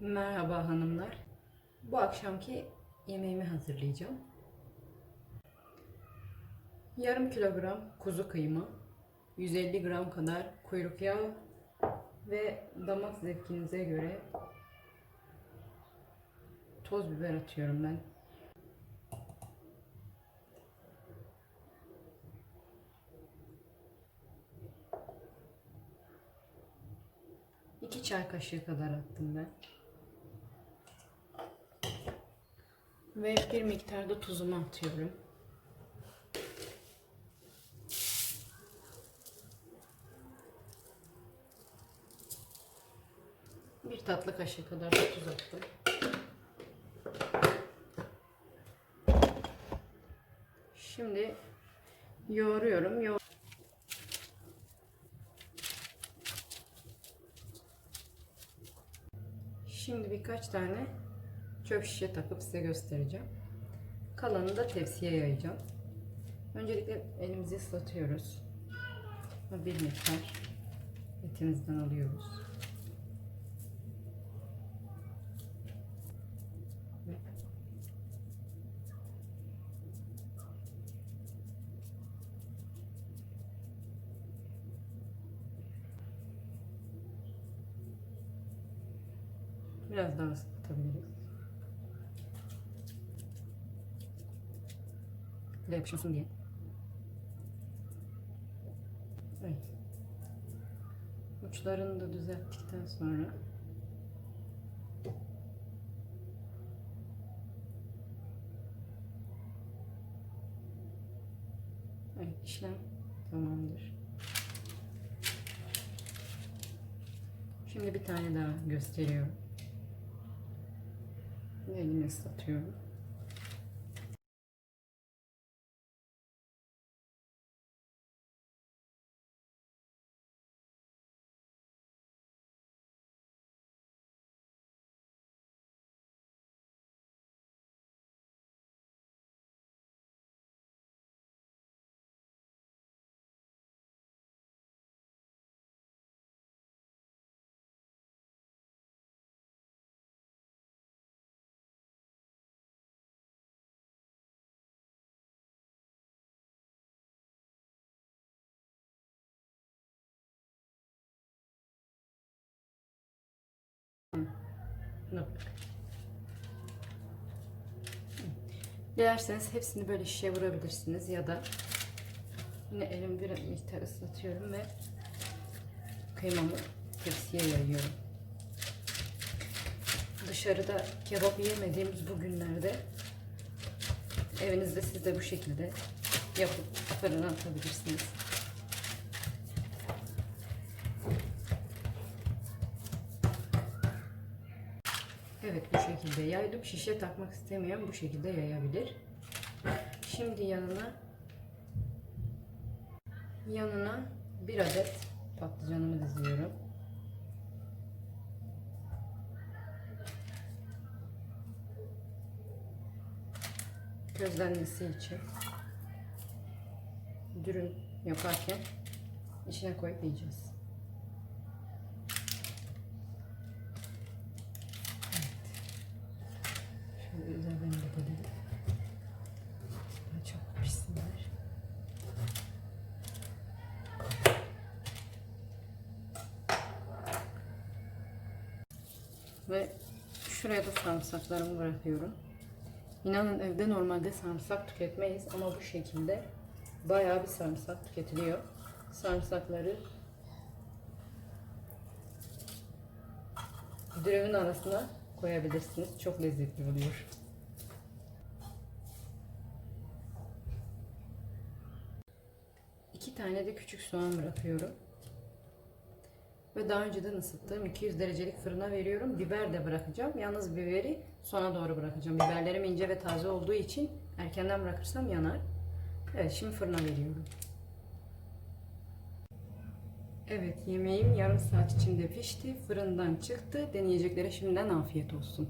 Merhaba hanımlar. Bu akşamki yemeğimi hazırlayacağım. Yarım kilogram kuzu kıyma, 150 gram kadar kuyruk yağı ve damak zevkinize göre toz biber atıyorum ben. İki çay kaşığı kadar attım ben. Ve bir miktar da tuzumu atıyorum. Bir tatlı kaşığı kadar da tuz attım. Şimdi yoğuruyorum. Yoğur Şimdi birkaç tane çöp şişe takıp size göstereceğim. Kalanını da tepsiye yayacağım. Öncelikle elimizi ıslatıyoruz. Bir miktar etimizden alıyoruz. Biraz daha ıslatabiliriz. Bir de yapışmasın diye. Evet. Uçlarını da düzelttikten sonra Evet, işlem tamamdır. Şimdi bir tane daha gösteriyorum. Elimi ıslatıyorum. Yok. Dilerseniz hepsini böyle şişe vurabilirsiniz ya da yine elimi bir miktar ıslatıyorum ve kıymamı tepsiye yayıyorum. Dışarıda kebap yemediğimiz bu günlerde evinizde siz de bu şekilde yapıp fırına atabilirsiniz. Evet bu şekilde yaydım. Şişe takmak istemeyen bu şekilde yayabilir. Şimdi yanına yanına bir adet patlıcanımı diziyorum. Közlenmesi için dürüm yaparken içine koyup yiyeceğiz. Ve şuraya da sarımsaklarımı bırakıyorum. İnanın evde normalde sarımsak tüketmeyiz ama bu şekilde bayağı bir sarımsak tüketiliyor. Sarımsakları dürümün arasına koyabilirsiniz. Çok lezzetli oluyor. İki tane de küçük soğan bırakıyorum. Ve daha önceden ısıttığım 200 derecelik fırına veriyorum. Biber de bırakacağım. Yalnız biberi sona doğru bırakacağım. Biberlerim ince ve taze olduğu için erkenden bırakırsam yanar. Evet şimdi fırına veriyorum. Evet yemeğim yarım saat içinde pişti. Fırından çıktı. Deneyeceklere şimdiden afiyet olsun.